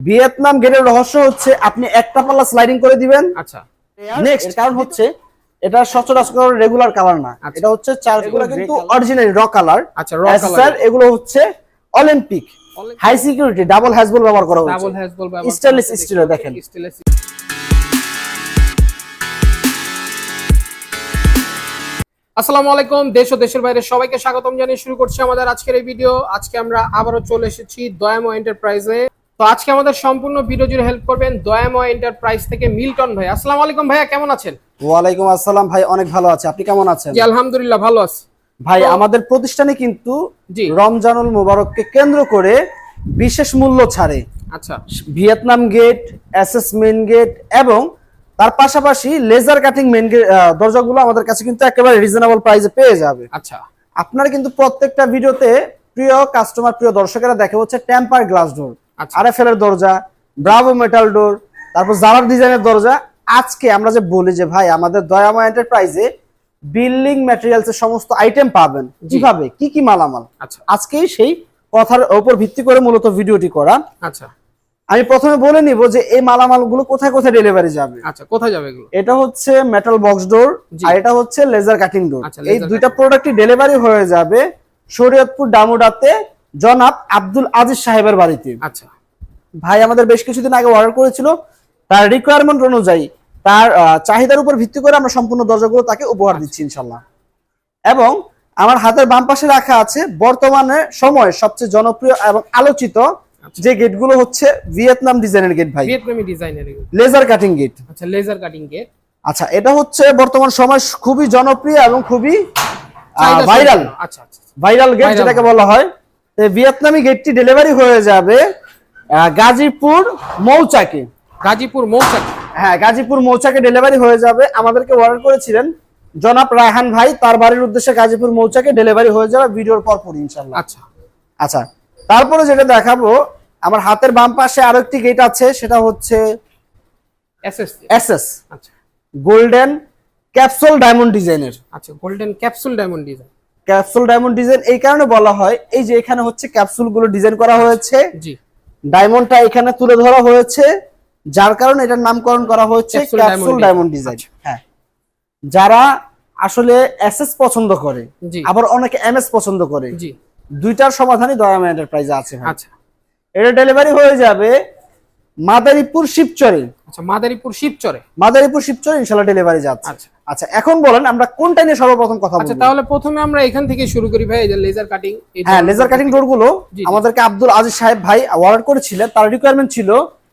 Vietnam গেটের রহস্য হচ্ছে আপনি একটা পাল্লা স্লাইডিং করে দিবেন। আচ্ছা। নেক্সট কারণ হচ্ছে এটা সচরাচর রেগুলার কালার না। আচ্ছা। এটা হচ্ছে চার কিন্তু অরিজিনাল র কালার আচ্ছা র স্যার কালার এগুলো হচ্ছে অলিম্পিক হাই সিকিউরিটি ডাবল হ্যাজবল ব্যবহার করা হচ্ছে ডাবল হয়েছে হ্যাজ বলব Stainless steel এর দেখেন। স্টেনলেস আসসালামু আলাইকুম দেশ ও দেশের বাইরে সবাইকে স্বাগতম জানিয়ে শুরু করছি আমাদের আজকের এই ভিডিও আজকে আমরা আবারও চলে এসেছি দয়াময় এন্টারপ্রাইজে তো আজকে আমাদের সম্পূর্ণ ভিডিও জুড়ে হেল্প করবেন দয়াময় এন্টারপ্রাইজ থেকে মিল্টন ভাই। আসসালামু আলাইকুম ভাইয়া কেমন আছেন? ওয়ালাইকুম আসসালাম ভাই অনেক ভালো আছে। আপনি কেমন আছেন? জি আলহামদুলিল্লাহ ভালো আছি। ভাই আমাদের প্রতিষ্ঠানে কিন্তু জি। রমজানুল মুবারককে কেন্দ্র করে বিশেষ মূল্য ছাড়ে। আচ্ছা। Vietnam gate SS main gate এবং তার পাশাপাশি লেজার কাটিং মেন গেট দরজাগুলো আমাদের কাছে কিন্তু একেবারে রিজনেবল প্রাইসে পেয়ে যাবে। আচ্ছা। আপনারা কিন্তু প্রত্যেকটা ভিডিওতে প্রিয় কাস্টমার প্রিয় দর্শকেরা দেখে হচ্ছে টেম্পার গ্লাস ডোর আরএফএল এর দরজা ব্রাভো মেটাল ডোর তারপর জারার ডিজাইনের দরজা। আজকে আমরা যে বলি যে ভাই আমাদের দয়াময় এন্টারপ্রাইজে বিল্ডিং ম্যাটেরিয়ালস এর সমস্ত আইটেম পাবেন। কীভাবে? কি কি মালামাল? আচ্ছা। আজকেই সেই কথার উপর ভিত্তি করে মূলত ভিডিওটি করা। আচ্ছা। আমি প্রথমে বলে নিব যে এই মালামালগুলো কোথায় কোথায় ডেলিভারি যাবে। আচ্ছা কোথায় যাবে এগুলো? এটা হচ্ছে মেটাল বক্স ডোর আর এটা হচ্ছে লেজার কাটিং ডোর আচ্ছা, এই দুইটা প্রোডাক্টই ডেলিভারি হয়ে যাবে শরীয়তপুর ডামুডাতে জনাব আব্দুল আজিজ সাহেবের বাড়িতে। আচ্ছা। ভাই আমাদের বেশ কিছুদিন আগে অর্ডার করেছিল তার রিকোয়ারমেন্ট অনুযায়ী তার চাহিদার উপর ভিত্তি করে আমরা সম্পূর্ণ দরজাগুলো তাকে উপহার দিচ্ছি ইনশাল্লাহ এবং আমার হাতের বাম পাশে রাখা আছে বর্তমানে সময় সবচেয়ে জনপ্রিয় এবং আলোচিত আচ্ছা। যে গেটগুলো হচ্ছে ভিয়েতনাম ডিজাইনের গেট ভাই। ভিয়েতনামি ডিজাইনের লেজার কাটিং গেট আচ্ছা লেজার কাটিং গেট আচ্ছা এটা হচ্ছে বর্তমান সময় খুবই জনপ্রিয় এবং খুবই ভাইরাল আচ্ছা আচ্ছা ভাইরাল গেট যেটাকে বলা হয়। ভিয়েতনামি গেটটি ডেলিভারি হয়ে যাবে গাজীপুর মৌচাকে। গাজীপুর মৌচাকে। হ্যাঁ গাজীপুর মৌচাকে ডেলিভারি হয়ে যাবে। আমাদেরকে অর্ডার করেছিলেন জনাব রায়হান ভাই। তার বাড়ির উদ্দেশ্যে গাজীপুর মৌচাকে ডেলিভারি হয়ে যাবে ভিডিওর পর পর ইনশাল্লাহ আচ্ছা। আচ্ছা তারপরে যেটা দেখাবো আমার হাতের বাম পাশে আরও একটি গেট আছে সেটা হচ্ছে এসএসসি এসএস আচ্ছা। গোল্ডেন ক্যাপসুল ডায়মন্ড ডিজাইনের আচ্ছা golden capsule diamond design capsule diamond design এই কারণে বলা হয় এই যে এখানে হচ্ছে ক্যাপসুলগুলো ডিজাইন করা হয়েছে। ডায়মন্ডটা এখানে তুলে ধরা হয়েছে যার কারণে এটার নামকরণ করা হয়েছে ক্যাপসুল ডায়মন্ড ডিজাইন। হ্যাঁ। যারা আসলে এসএস পছন্দ করে আবার অনেকে এমএস পছন্দ করে জি। দুইটার সমাধানই দয়ামা এন্টারপ্রাইজে আছে। আচ্ছা। এটা ডেলিভারি হয়ে যাবে মাদারীপুর শিবচরে। আচ্ছা মাদারীপুর শিবচরে? মাদারীপুর শিবচরে ইনশাল্লাহ ডেলিভারি যাচ্ছে। আচ্ছা। আচ্ছা এখন বলেন আমরা কোনটা নিয়ে সর্বপ্রথম কথা আচ্ছা তাহলে প্রথমে আমরা এখান থেকে শুরু করি ভাই এই যে লেজার কাটিং হ্যাঁ লেজার কাটিং ডোরগুলো। আমাদেরকে আব্দুল আজিজ সাহেব ভাই অর্ডার করেছিলেন। তার রিকোয়ারমেন্ট ছিল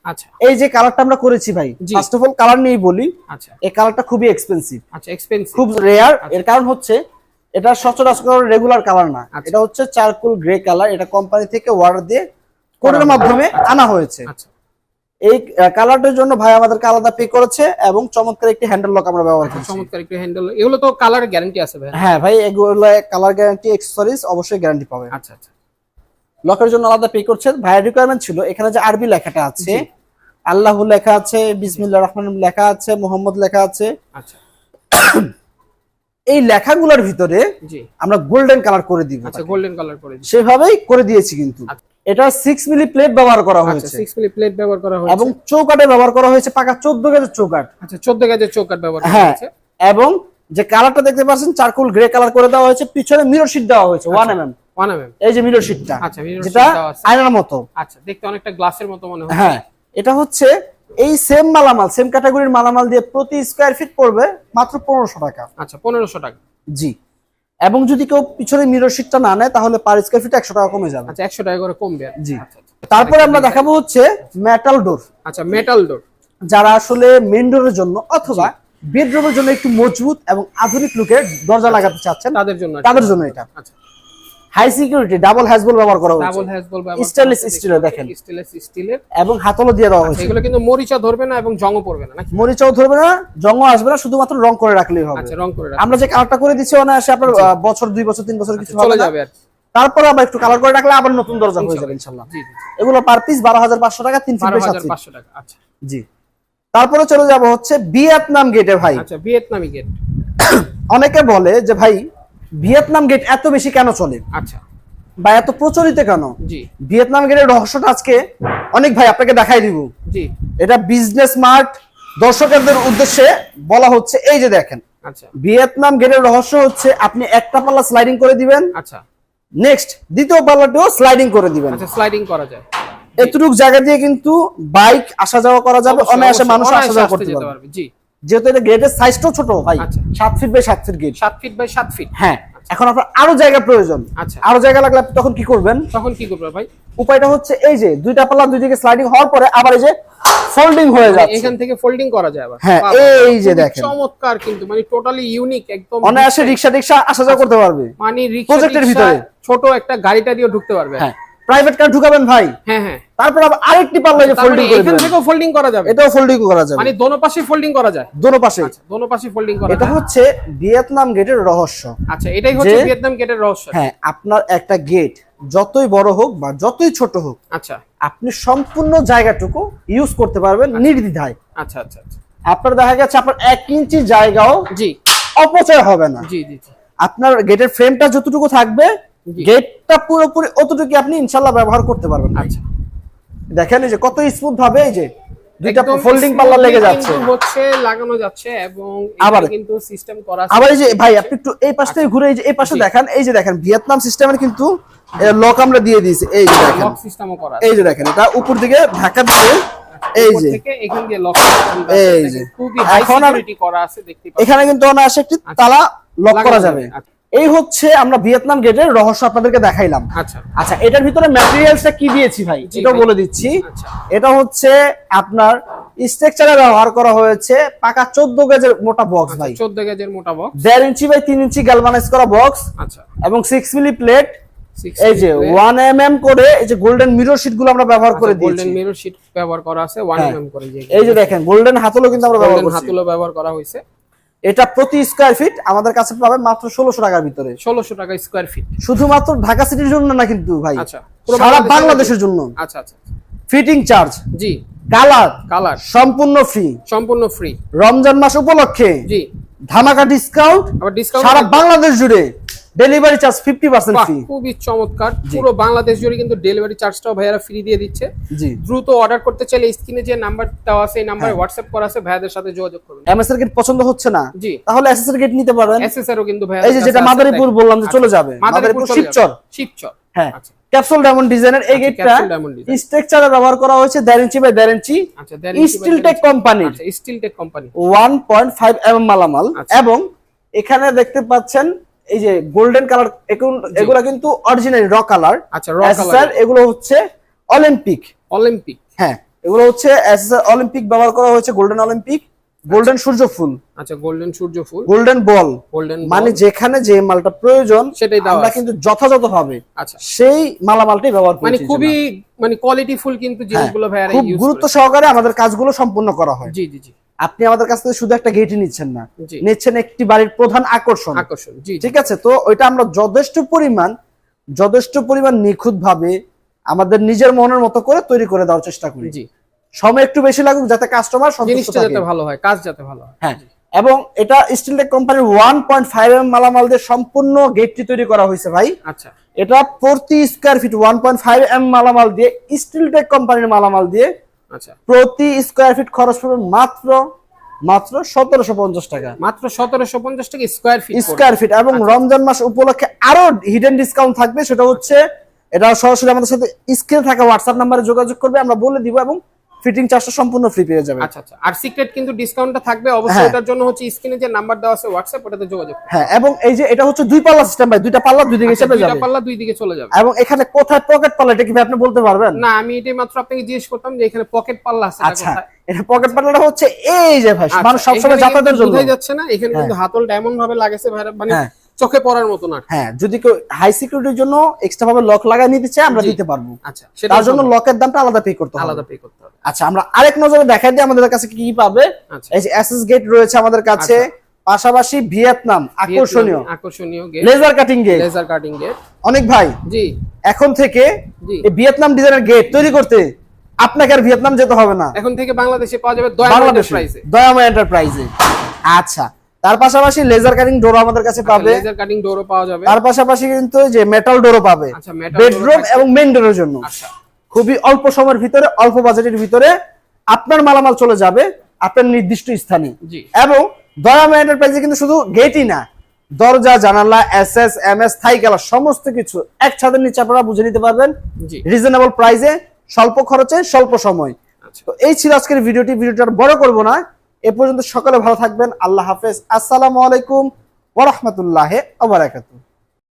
আচ্ছা। এই যে কালারটা আমরা করেছি ভাই ফার্স্ট অফ অল কালার নিয়েই বলি আচ্ছা। এই কালারটা খুবই এক্সপেন্সিভ আচ্ছা এক্সপেন্সিভ খুব রেয়ার এর কারণ হচ্ছে এটা সচরাচর রেগুলার কালার না। আচ্ছা। এটা হচ্ছে চারকোল গ্রে কালার এটা কোম্পানি থেকে অর্ডার দিয়ে কোডের মাধ্যমে আনা হয়েছে। আচ্ছা। এই কালারটার জন্য ভাই আমাদেরকে আলাদা পে করেছে এবং চমৎকার একটি হ্যান্ডেল লক আমরা ব্যবহার করছি। চমৎকার একটু হ্যান্ডেল এগুলো তো কালার গ্যারান্টি আছে ভাই। হ্যাঁ ভাই এগুলো কালার গ্যারান্টি এক্সেসরিজ অবশ্যই গ্যারান্টি পাবে। আচ্ছা আচ্ছা। লকের জন্য আলাদা পে করছে। ভাইয়ের রিকোয়ারমেন্ট ছিল এখানে যে আরবি লেখাটা আছে। আল্লাহ লেখা আছে বিসমিল্লাহ রহমান লেখা আছে মোহাম্মদ লেখা আছে। আচ্ছা। এই লেখাগুলোর ভিতরে জি। আমরা গোল্ডেন কালার করে দিব। আচ্ছা গোল্ডেন কালার করে সেভাবেই করে দিয়েছি কিন্তু। আচ্ছা। এটা সিক্স মিলি প্লেট ব্যবহার করা আচ্ছা হয়েছে। সিক্স মিলি প্লেট ব্যবহার করা হয়েছে। এবং চৌকাটে ব্যবহার করা হয়েছে পাকা চোদ্দ গেজের চৌকাট। আচ্ছা 14 গেজের চৌকাট ব্যবহার করা হ্যাঁ হয়েছে। এবং যে কালারটা দেখতে পাচ্ছেন চারকোল গ্রে কালার করে দেওয়া হয়েছে। পিছনে মিরর শিট দেওয়া হয়েছে ওয়ান এম এম 1 এমএম এই যে মিরর শিটটা আচ্ছা যেটা sheet দেওয়া আছে। আয়নার মতো। আচ্ছা দেখতে অনেকটা গ্লাসের মতো মনে হয় হ্যাঁ এটা হচ্ছে এই সেম মালামাল সেম ক্যাটাগরির মালামাল দিয়ে প্রতি স্কোয়ার ফিট পড়বে মাত্র পনেরোশো টাকা। আচ্ছা 1500 টাকা। জি। এবং যদি কেউ পিছনে মিরর শিটটা না নেয় তাহলে পার স্কোয়ার ফিট একশো টাকা কমে যাবে। আচ্ছা 100 টাকা করে কমবে জি। আচ্ছা আচ্ছা। তারপরে আমরা দেখাবো হচ্ছে মেটাল ডোর আচ্ছা মেটাল ডোর যারা আসলে মেন ডোরের জন্য অথবা বেডরুমের জন্য একটু মজবুত এবং আধুনিক লুকের দরজা লাগাতে চাচ্ছেন তাদের জন্য তাদের জন্য এটা। আচ্ছা। হাই সিকিউরিটি ডাবল হ্যাজবল ব্যবহার করা ডাবল হয়েছে হ্যাজ বলব Stainless steel এর দেখেন। স্টেনলেস স্টিলের এবং হাতলও দিয়ে দেওয়া হয়েছে। এগুলো কিন্তু মরিচা ধরবে না এবং জংও পড়বে না নাকি? মরিচাও ধরবে না জঙ্গ আসবে না শুধুমাত্র রং করে রাখলেই হবে। আচ্ছা রং করে রাখা আমরা যে কালারটা করে দিচ্ছি অনায়াসে আপনার বছর দুই বছর তিন বছর কিছু চলে যাবে আর। তারপরে আবার একটু কালার করে রাখলে আবার নতুন দরজা হয়ে যাবে জি এগুলো পার পিস বারো হাজার পাঁচশো টাকা তিন ফিট বারো বাই সাত হাজার ফিট পাঁচশো টাকা আচ্ছা। জি। তারপরে চলে যাব হচ্ছে ভিয়েতনাম গেটে ভাই। আচ্ছা ভিয়েতনামি গেট অনেকে বলে যে ভাই ভিয়েতনাম গেট এত বেশি কেন চলে? আচ্ছা। বা এত প্রচলিত কেন? ভিয়েতনাম গেটের রহস্যটা আজকে অনেক ভাই আপনাকে দেখাই দিব। এটা বিজনেস স্মার্ট দর্শকদের উদ্দেশ্যে বলা হচ্ছে এই যে দেখেন। আচ্ছা। ভিয়েতনাম গেটের রহস্য হচ্ছে আপনি একটা পাল্লা স্লাইডিং করে দিবেন। আচ্ছা। নেক্সট দ্বিতীয় পাল্লাটিও স্লাইডিং করে দিবেন। আচ্ছা স্লাইডিং করা যায়। এতটুক জায়গা দিয়ে কিন্তু বাইক আসা যাওয়া করা যাবে অনায়াসে মানুষ আসা যাওয়া করতে পারবে। জি। যেহেতু এটা গেটের সাইজটাও ছোট ভাই আচ্ছা। সাত ফিট বাই সাত ফিট গেট সাত ফিট বাই সাত ফিট হ্যাঁ এখন আপনার আরও জায়গা প্রয়োজন। আচ্ছা। আরও জায়গা লাগলে আপনি তখন কি করবেন? তখন কি করবে ভাই? উপায়টা হচ্ছে এই যে দুইটা পাল্লা দুই দিকে স্লাইডিং হওয়ার পরে আবার এই যে ফোল্ডিং হয়ে মানে যাচ্ছে। এখান থেকে ফোল্ডিং করা যায় আবার। হ্যাঁ, এই যে দেখেন। চমৎকার কিন্তু মানে টোটালি ইউনিক একদম অনায়াসে রিক্সা টিক্সা আসা যাওয়া করতে পারবে। মানে রিক্সা প্রজেক্টের ভিতরে। ছোট একটা গাড়িটা দিয়ে ঢুকতে পারবে। হ্যাঁ। প্রাইভেট কার ঢুকাবেন ভাই। হ্যাঁ হ্যাঁ। তারপর আবার আরেকটি পাল্লা যে ফোল্ডিং করে এখান থেকেও ফোল্ডিং করা যাবে। এটাও ফোল্ডিং করা যাবে। মানে দোনো পাশে ফোল্ডিং করা যায়। দোনো পাশে আচ্ছা দোনো পাশে ফোল্ডিং করা এটা হচ্ছে ভিয়েতনাম গেটের রহস্য। আচ্ছা এটাই হচ্ছে ভিয়েতনাম গেটের রহস্য। হ্যাঁ আপনার একটা গেট যতই বড় হোক বা যতই ছোট হোক আচ্ছা। আপনি সম্পূর্ণ জায়গাটুকু ইউজ করতে পারবেন নির্দ্বিধায়। আচ্ছা আচ্ছা আচ্ছা। আপনার দেখা গেছে আপনার এক ইঞ্চি জায়গাও জি। অপচয় হবে না। জি জি আপনার গেটের ফ্রেমটা যতটুকু থাকবে। গেটটা পুরোপুরি অতটুকু আপনি ইনশাল্লাহ ব্যবহার করতে পারবেন আচ্ছা। দেখেন এই যে কত স্মুথ ভাবে এই যে দুইটা ফোল্ডিং পাল্লা লেগে যাচ্ছে। হচ্ছে লাগানো যাচ্ছে এবং আবার- কিন্তু সিস্টেম করা আছে। আবার এই যে ভাই আপনি একটু এই পাশ থেকে ঘুরে এই যে এই পাশে দেখেন এই যে দেখেন ভিয়েতনাম সিস্টেমের কিন্তু লক আমরা দিয়ে দিয়েছি। এই যে দেখেন। লক সিস্টেমও করা আছে। এই যে দেখেন এটা উপর দিকে ধাক্কা দিয়ে এই যে। এখান দিয়ে লক এই যে। খুবই হাই এখন আর- সিকিউরিটি করা আছে দেখতে পাচ্ছেন। এখানে কিন্তু অনায়াসে একটি তালা লক করা যাবে। যাবে আচ্ছা। এই হচ্ছে আমরা ভিয়েতনাম গেটের রহস্য আপনাদেরকে দেখাইলাম। আচ্ছা। আচ্ছা এটার ভিতরে ম্যাটেরিয়ালসটা কি দিয়েছি ভাই? ভাই। বলে দিচ্ছি। আচ্ছা। এটা হচ্ছে আপনার স্ট্রাকচারে ব্যবহার করা হয়েছে পাকা চোদ্দ গেজের মোটা বক্স ভাই। 14 গেজের মোটা বক্স ইঞ্চি বাই তিন ইঞ্চি গ্যালভানাইজ করা বক্স আচ্ছা। এবং সিক্স মিলি প্লেট এই যে ওয়ান এম এম করে এই যে গোল্ডেন মিরর শিটগুলো আমরা ব্যবহার করে দিয়েছি। গোল্ডেন মিরর শিট ব্যবহার করা আছে 1 হ্যাঁ। mm করে এই যে দেখেন গোল্ডেন হাতলও কিন্তু আমরা ব্যবহার গোল্ডেন করছি। হাতুলো ব্যবহার করা হয়েছে। এটা প্রতি স্কোয়ার ফিট আমাদের কাছে পাবেন মাত্র ষোলোশো টাকার ভিতরে। ষোলোশো টাকা স্কোয়ার ফিট শুধুমাত্র ঢাকা সিটির জন্য না কিন্তু ভাই? আচ্ছা সারা বাংলাদেশের জন্য। আচ্ছা আচ্ছা ফিটিং চার্জ জি। কালার কালার সম্পূর্ণ ফ্রি সম্পূর্ণ ফ্রি রমজান মাস উপলক্ষে জি। ধামাকা ডিসকাউন্ট সারা বাংলাদেশ জুড়ে। Delivery charge fifty percent free খুবই চমৎকার। পুরো বাংলাদেশ জুড়ে কিন্তু ডেলিভারি চার্জটাও ভাইয়ারা ফ্রি দিয়ে দিচ্ছে। জি। দ্রুত অর্ডার করতে চাইলে স্ক্রিনে যে নাম্বার দেওয়া আছে এই নাম্বারে হোয়াটসঅ্যাপ করা আছে ভাইয়াদের সাথে যোগাযোগ করবেন এমএসআর গেট পছন্দ হচ্ছে না? জি। তাহলে এসএসআর গেট নিতে পারেন। এসএসআরও কিন্তু ভাইয়া এই যে যেটা মাদারীপুর বললাম যে চলে যাবে মাদারীপুর শিবচর শিবচর হ্যাঁ। আচ্ছা। ক্যাপসুল ডায়মন্ড ডিজাইনের এই গেটটা design। স্ট্রাকচারে ব্যবহার করা হয়েছে দেড় ইঞ্চি বাই দেড় ইঞ্চি আচ্ছা আচ্ছা, স্টিল টেক কোম্পানির steel tech company one point five M মালামাল আচ্ছা। এবং এখানে দেখতে পাচ্ছেন এই যে গোল্ডেন কালার এগুলো কিন্তু অরিজিনাল র কালার আচ্ছা র কালার এগুলো হচ্ছে অলিম্পিক অলিম্পিক হ্যাঁ এগুলো হচ্ছে এসএসআর অলিম্পিক ব্যবহার করা হয়েছে গোল্ডেন অলিম্পিক গোল্ডেন সূর্য ফুল। আচ্ছা গোল্ডেন সূর্য ফুল। গোল্ডেন বল গোল্ডেন মানে যেখানে যে মালটা প্রয়োজন সেটাই দেওয়া আমরা। কিন্তু যথাযথভাবে আচ্ছা। সেই মালামালটি ব্যবহার করি মানে খুবই মানে কোয়ালিটি ফুল কিন্তু জিনিসগুলো ভাইয়ারা ইউজ গুরুত্ব সহকারে আমাদের কাজগুলো সম্পূর্ণ করা হয়। জি জি জি। আপনি আমাদের কাছ থেকে শুধু একটা গেটই নিচ্ছেন না। নিচ্ছেন একটি বাড়ির প্রধান আকর্ষণ। আকর্ষণ ঠিক আছে? তো ওইটা আমরা যথেষ্ট পরিমাণ যথেষ্ট পরিমাণ নিখুঁত ভাবে আমাদের নিজের মনের মতো করে তৈরি করে দেওয়ার চেষ্টা করি। সময় একটু বেশি লাগুক যাতে কাস্টমার সন্তুষ্ট জিনিসটা যাতে ভালো হয় কাজ যাতে ভালো হয়। হ্যাঁ এবং এটা স্টিলটেক কোম্পানির ওয়ান পয়েন্ট ফাইভ এম মালামাল দিয়ে সম্পূর্ণ গেটটি তৈরি করা হয়েছে ভাই। আচ্ছা। এটা প্রতি square feet one point five M মালামাল দিয়ে স্টিলটেক কোম্পানির মালামাল দিয়ে প্রতি স্কোয়ার ফিট খরচ পড়বে মাত্র মাত্র সতেরোশো পঞ্চাশ টাকা। মাত্র সতেরোশো পঞ্চাশ টাকা স্কোয়ার ফিট স্কোয়ার ফিট এবং রমজান মাস উপলক্ষে আরও হিডেন ডিসকাউন্ট থাকবে সেটা হচ্ছে এটা সরাসরি আমাদের সাথে স্ক্রিনে থাকা হোয়াটসঅ্যাপ নাম্বারে যোগাযোগ করবে আমরা বলে দিব এবং ফিটিং চার্জটা সম্পূর্ণ ফ্রি পেয়ে যাবে আচ্ছা আচ্ছা। আর সিক্রেট কিন্তু ডিসকাউন্টটা থাকবে অবশ্যই হ্যাঁ। এটার জন্য হচ্ছে স্ক্রিনে যে নাম্বার দেওয়া আছে হোয়াটসঅ্যাপ ওটাতে যোগাযোগ হ্যাঁ এবং এই যে এটা হচ্ছে দুই পাল্লা সিস্টেম ভাই দুইটা পাল্লা দুই দিকে আচ্ছা, চেপে দুইটা পাল্লা দুই দিকে চলে যাবে। এবং এখানে কোথায় পকেট পাল্লা এটা কি আপনি বলতে পারবেন? না আমি এটাই মাত্র আপনাকে জিজ্ঞেস করতাম যে এখানে পকেট পাল্লা আছে আচ্ছা? এটা পকেট পাল্লাটা হচ্ছে এই যে ভাই আচ্ছা, মানুষ সবসময় যাতায়াতের জন্য। বোঝাই যাচ্ছে না এখানে কিন্তু হাতল ডায়মন্ড ভাবে লাগেছে ভাইরা, মানে হ্যাঁ। চোখে পড়ার মতো না। হ্যাঁ যদি কেউ হাই সিকিউরিটির জন্য এক্সট্রা ভাবে লক লাগাই নিতে চায় আমরা দিতে পারব। আচ্ছা তার জন্য লকের দামটা আলাদা পে করতে হবে। আলাদা পে করতে হবে। আচ্ছা আমরা আরেক নজরে দেখাই দিই আমাদের কাছে কি কি পাবে। আচ্ছা। এই যে এসএস গেট রয়েছে আমাদের কাছে। পাশাপাশি ভিয়েতনাম আকর্ষণীয়। আকর্ষণীয় gate laser cutting gate laser cutting gate অনেক ভাই জি। এখন থেকে এই ভিয়েতনাম ডিজাইনের গেট তৈরি করতে আপনাকে আর ভিয়েতনাম যেতে হবে না। এখন থেকে বাংলাদেশে পাওয়া যাবে দয়া বাংলাদেশে। প্রাইসে দয়াময় এন্টারপ্রাইজে আচ্ছা তার পাশাপাশি লেজার কাটিং ডোর আমাদের কাছে পাবে। লেজার কাটিং ডোরও পাওয়া যাবে। তার পাশাপাশি কিন্তু যে মেটাল ডোরও পাবে। আচ্ছা মেটাল বেডরুম এবং মেন ডোরের জন্য। আচ্ছা। খুবই অল্প সময়ের ভিতরে অল্প বাজেটের ভিতরে আপনার মালামাল চলে যাবে আপনার নির্দিষ্ট স্থানে। জি। এবং দয়াম এন্টারপ্রাইজে কিন্তু শুধু গেটই না দরজা জানালা S S M S Thai colour সমস্ত কিছু এক ছাদের নিচে আপনারা বুঝে নিতে পারবেন। জি। রিজনেবল প্রাইসে স্বল্প খরচে স্বল্প সময়। আচ্ছা। তো এই ছিল আজকের ভিডিওটি। ভিডিওটা বড় করব না। এ পর্যন্ত সকলে ভালো থাকবেন। আল্লাহ হাফেজ। আসসালামু আলাইকুম ওরহমতুল্লাহ আবরাকাতুহ